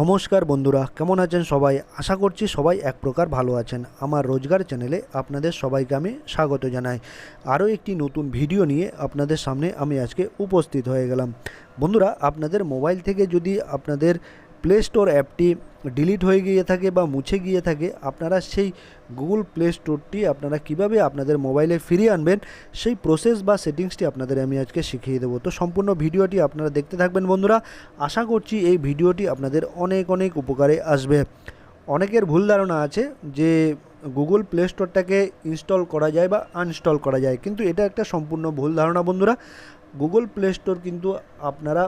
নমস্কার বন্ধুরা, কেমন আছেন সবাই? আশা করছি সবাই এক প্রকার ভালো আছেন। আমার রোজগার চ্যানেলে আপনাদের সবাইকে আমি স্বাগত জানাই। আরও একটি নতুন ভিডিও নিয়ে আপনাদের সামনে আমি আজকে উপস্থিত হয়ে গেলাম। বন্ধুরা, আপনাদের মোবাইল থেকে যদি আপনাদের প্লে স্টোর অ্যাপটি ডিলিট হয়ে গিয়ে থাকে বা মুছে গিয়ে থাকে, আপনারা সেই গুগল প্লে স্টোরটি আপনারা কীভাবে আপনাদের মোবাইলে ফিরিয়ে আনবেন, সেই প্রসেস বা সেটিংসটি আপনাদের আমি আজকে শিখিয়ে দেবো। তো সম্পূর্ণ ভিডিওটি আপনারা দেখতে থাকবেন বন্ধুরা। আশা করছি এই ভিডিওটি আপনাদের অনেক অনেক উপকারে আসবে। অনেকের ভুল ধারণা আছে যে গুগল প্লে স্টোরটাকে ইনস্টল করা যায় বা আনইনস্টল করা যায়, কিন্তু এটা একটা সম্পূর্ণ ভুল ধারণা বন্ধুরা। গুগল প্লে স্টোর কিন্তু আপনারা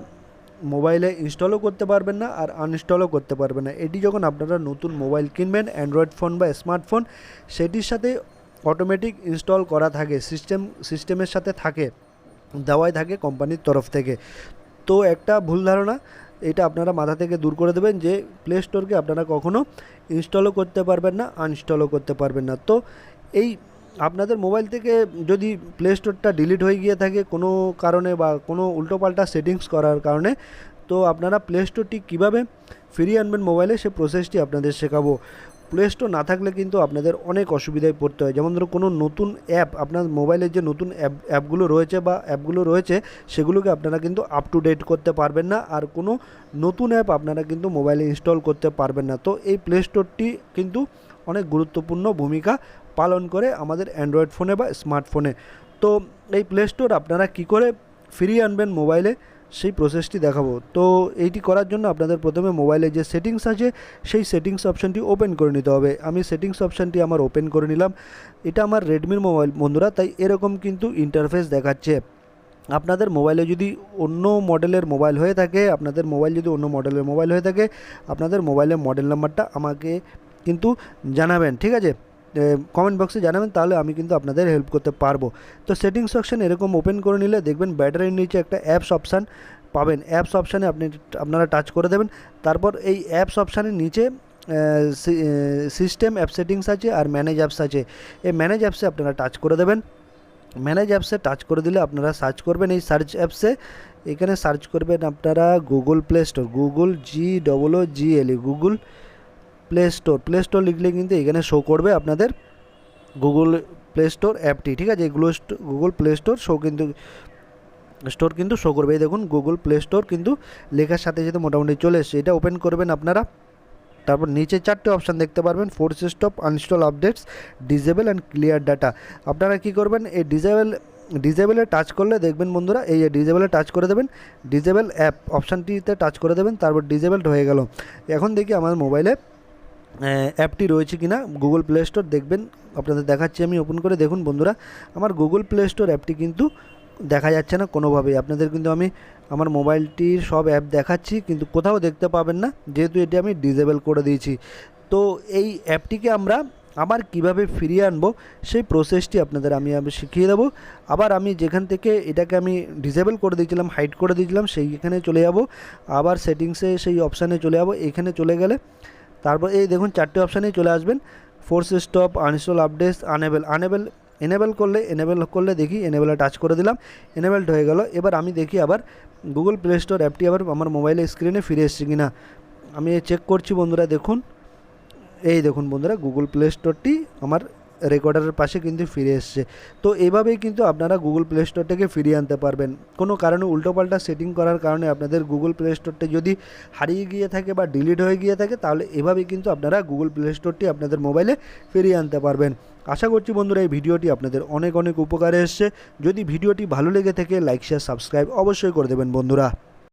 মোবাইলে ইনস্টলও করতে পারবেন না আর আনইনস্টলও করতে পারবেন না। এটি যখন আপনারা নতুন মোবাইল কিনবেন অ্যান্ড্রয়েড ফোন বা স্মার্টফোন সেটির সাথে অটোমেটিক ইনস্টল করা থাকে সিস্টেম সিস্টেমের সাথে থাকে, দেওয়াই থাকে কোম্পানির তরফ থেকে। তো একটা ভুল ধারণা, এটা আপনারা মাথা থেকে দূর করে দেবেন যে প্লে স্টোরকে আপনারা কখনো ইনস্টলও করতে পারবেন না আনইনস্টলও করতে পারবেন না। তো এই আপনাদের মোবাইল থেকে যদি প্লে স্টোরটা ডিলিট হয়ে গিয়ে থাকে কোনো কারণে বা কোনো উল্টোপাল্টা সেটিংস করার কারণে, তো আপনারা প্লে স্টোরটি কীভাবে ফিরিয়ে আনবেন মোবাইলে সে প্রসেসটি আপনাদের শেখাবো। প্লে স্টোর না থাকলে কিন্তু আপনাদের অনেক অসুবিধায় পড়তে হয়। যেমন ধরো কোনো নতুন অ্যাপ আপনার মোবাইলের যে নতুন অ্যাপ অ্যাপগুলো রয়েছে বা অ্যাপগুলো রয়েছে, সেগুলোকে আপনারা কিন্তু আপ টু ডেট করতে পারবেন না। আর কোনো নতুন অ্যাপ আপনারা কিন্তু মোবাইলে ইনস্টল করতে পারবেন না। তো এই প্লে স্টোরটি কিন্তু অনেক গুরুত্বপূর্ণ ভূমিকা পালন করে আমাদের অ্যান্ড্রয়েড ফোনে বা স্মার্টফোনে। তো এই প্লে স্টোর আপনারা কী করে ফিরিয়ে আনবেন মোবাইলে, সেই প্রসেসটি দেখাবো। তো এইটি করার জন্য আপনাদের প্রথমে মোবাইলে যে সেটিংস আছে, সেই সেটিংস অপশানটি ওপেন করে নিতে হবে। আমি সেটিংস অপশানটি আমার ওপেন করে নিলাম। এটা আমার রেডমির মোবাইল বন্ধুরা, তাই এরকম কিন্তু ইন্টারফেস দেখাচ্ছে। আপনাদের মোবাইলে যদি অন্য মডেলের মোবাইল হয়ে থাকে, আপনাদের মোবাইল যদি অন্য মডেলের মোবাইল হয়ে থাকে, আপনাদের মোবাইলের মডেল নাম্বারটা আমাকে কিন্তু জানাবেন, ঠিক আছে? কমেন্ট বক্সে জানাবেন, তাহলে আমি কিন্তু আপনাদের হেল্প করতে পারব। তো সেটিংস অপশান এরকম ওপেন করে নিলে দেখবেন ব্যাটারির নিচে একটা অ্যাপস অপশান পাবেন। অ্যাপস অপশানে আপনি, আপনারা টাচ করে দেবেন। তারপর এই অ্যাপস অপশানের নিচে সিস্টেম অ্যাপ সেটিংস আছে আর ম্যানেজ অ্যাপস আছে। এই ম্যানেজ অ্যাপসে আপনারা টাচ করে দেবেন। ম্যানেজ অ্যাপসে টাচ করে দিলে আপনারা সার্চ করবেন এই সার্চ অ্যাপসে এখানে সার্চ করবেন আপনারা Google Play Store Google G double O G L Google Play Store Play Store লিখলে কিন্তু এখানে শো করবে আপনাদের গুগল প্লে স্টোর অ্যাপটি ঠিক আছে? এগুলো গুগল প্লে স্টোর শো কিন্তু স্টোর কিন্তু শো করবে। এই দেখুন গুগল প্লে স্টোর কিন্তু লেখার সাথে সাথে মোটামুটি চলে এসছে। এটা ওপেন করবেন আপনারা। তারপর নিচে চারটে অপশান দেখতে পারবেন force stop uninstall updates disable and clear data আপনারা কি করবেন, এই ডিজেবল ডিজেবলে টাচ করলে দেখবেন বন্ধুরা, এই ডিজেবলে টাচ করে দেবেন ডিজেবল অ্যাপ অপশানটিতে টাচ করে দেবেন, তারপর ডিজেবলড হয়ে গেল। এখন দেখি আমার মোবাইলে অ্যাপটি রয়েছে কিনা গুগল প্লে স্টোর দেখবেন। আপনাদের দেখাচ্ছি আমি ওপেন করে দেখুন বন্ধুরা। আমার গুগল প্লে স্টোর অ্যাপটি কিন্তু দেখা যাচ্ছে না কোনোভাবেই। আপনাদের কিন্তু আমি আমার মোবাইলটির সব অ্যাপ দেখাচ্ছি, কিন্তু কোথাও দেখতে পাবেন না। যেহেতু এটি আমি ডিজেবল করে দিয়েছি। তো এই অ্যাপটিকে আমরা আবার কীভাবে ফিরিয়ে আনব, সেই প্রসেসটি আপনাদের আমি আমি শিখিয়ে দেবো। আবার আমি যেখান থেকে এটাকে আমি ডিসেবল করে দিয়েছিলাম হাইড করে দিয়েছিলাম, সেইখানে চলে যাব। আবার সেটিংসে সেই অপশানে চলে যাব। এখানে চলে গেলে তারপর এই দেখুন চারটি অপশানেই চলে আসবেন। Force stop uninstall updates enable enable enable করলে এনেবেল করলে দেখি এনেবেলে টাচ করে দিলাম এনেবেলড হয়ে গেল। এবার আমি দেখি আবার গুগল প্লে স্টোর অ্যাপটি আবার আমার মোবাইলে স্ক্রিনে ফিরে এসছে কি না আমি চেক করছি বন্ধুরা, দেখুন। এই দেখুন বন্ধুরা গুগল প্লে স্টোরটি আমার রেকর্ডারের পাশে কিন্তু ফিরে এসছে। তো এভাবেই কিন্তু আপনারা গুগল প্লে স্টোর থেকে ফিরিয়ে আনতে পারবেন। কোনো কারণে উল্টোপাল্টা সেটিং করার কারণে আপনাদের গুগল প্লে স্টোরটা যদি হারিয়ে গিয়ে থাকে বা ডিলিট হয়ে গিয়ে থাকে, তাহলে এভাবেই কিন্তু আপনারা গুগল প্লে স্টোরটি আপনাদের মোবাইলে ফিরিয়ে আনতে পারবেন। আশা করছি বন্ধুরা এই ভিডিওটি আপনাদের অনেক অনেক উপকারে এসছে। যদি ভিডিওটি ভালো লেগে থাকে লাইক শেয়ার সাবস্ক্রাইব অবশ্যই করে দেবেন বন্ধুরা।